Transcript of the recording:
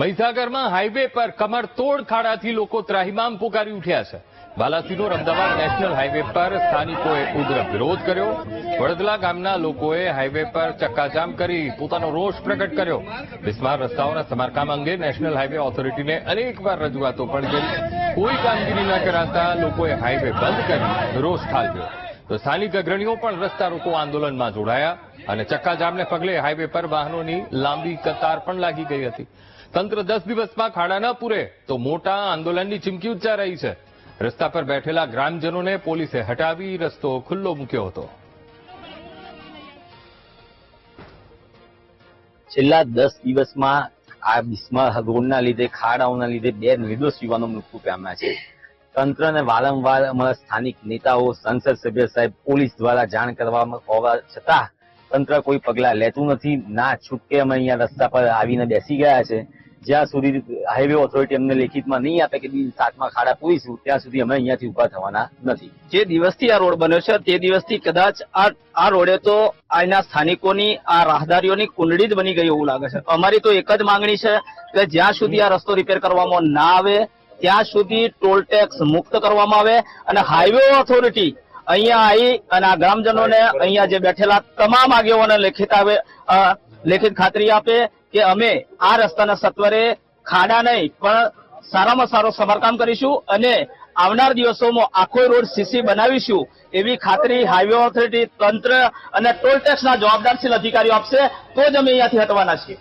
મહીસાગરમાં highway પર કમર તોડ ખાડાથી લોકો ત્રાહિમામ પુકારી ઉઠ્યા છે. બાલાસિનોર અમદાવાદ નેશનલ હાઈવે પર સ્થાનિકોએ ઉગ્ર વિરોધ કર્યો. વડદલા ગામના લોકોએ હાઈવે પર ચક્કાજામ કરી પોતાનો રોષ પ્રગટ કર્યો. બિસ્માર રસ્તાઓના સમારકામ અંગે નેશનલ હાઈવે ઓથોરિટીને અનેકવાર રજૂઆતો પણ કરી. કોઈ કામગીરી ન કરાતા લોકોએ હાઈવે બંધ કરી રોષ ઠાલવ્યો. તો સ્થાનિક અગ્રણીઓ પણ રસ્તા રોકો આંદોલનમાં જોડાયા અને ચક્કાજામને પગલે હાઈવે પર વાહનોની લાંબી કતાર પણ લાગી ગઈ હતી. તંત્ર દસ દિવસમાં ખાડા ન પૂરે તો મોટા આંદોલનની ચીમકી ઉચ્ચારાઈ છે. રસ્તા પર બેઠેલા ગ્રામજનોને પોલીસે હટાવી રસ્તો ખુલ્લો મૂક્યો હતો. છેલ્લા દસ દિવસમાં આ રોડના લીધે, ખાડાઓના લીધે બે નિર્દોષ યુવાનો મૃત્યુ પામ્યા છે. તંત્રને વારંવાર અમારા સ્થાનિક નેતાઓ, સંસદ સભ્ય સાહેબ, પોલીસ દ્વારા જાણ કરવામાં હોવા છતાં તંત્ર કોઈ પગલા લેતું નથી. ના છૂટકે અમે અહીંયા રસ્તા પર આવીને બેસી ગયા છે. જ્યાં સુધી હાઈવે ઓથોરિટી અમને લેખિતમાં નહીં આપે કે બી સાતમાં ખાડા પૂરીશું, ત્યાં સુધી અમે અહીંયાથી ઊભા થવાના નથી. જે દિવસથી આ રોડ બન્યો છે, તે દિવસથી કદાચ આ રોડે તો અહીંના સ્થાનિકોની, આ રાહદારીઓની કુંડળી જ બની ગઈ એવું લાગે છે. અમારી તો એક જ માંગણી છે કે જ્યાં સુધી આ રસ્તો રિપેર કરવામાં ના આવે, ત્યાં સુધી ટોલ ટેક્સ મુક્ત કરવામાં આવે અને હાઈવે ઓથોરિટી અહીંયા આવી અને આ ગ્રામજનોને અહીંયા જે બેઠેલા તમામ આગેવાનોને લેખિત આવે લેખિત ખાતરી આપે કે અમે આ રસ્તાના સત્વરે ખાડા નહીં, પણ સારામાં સારો સમારકામ કરીશું અને આવનાર દિવસોમાં આખો રોડ સીસી બનાવીશું એવી ખાતરી હાઈવે ઓથોરિટી તંત્ર અને ટોલ ટેક્સના જવાબદારશીલ અધિકારીઓ આપશે. તો જ અમે અહીંયાથી હટવાના છીએ.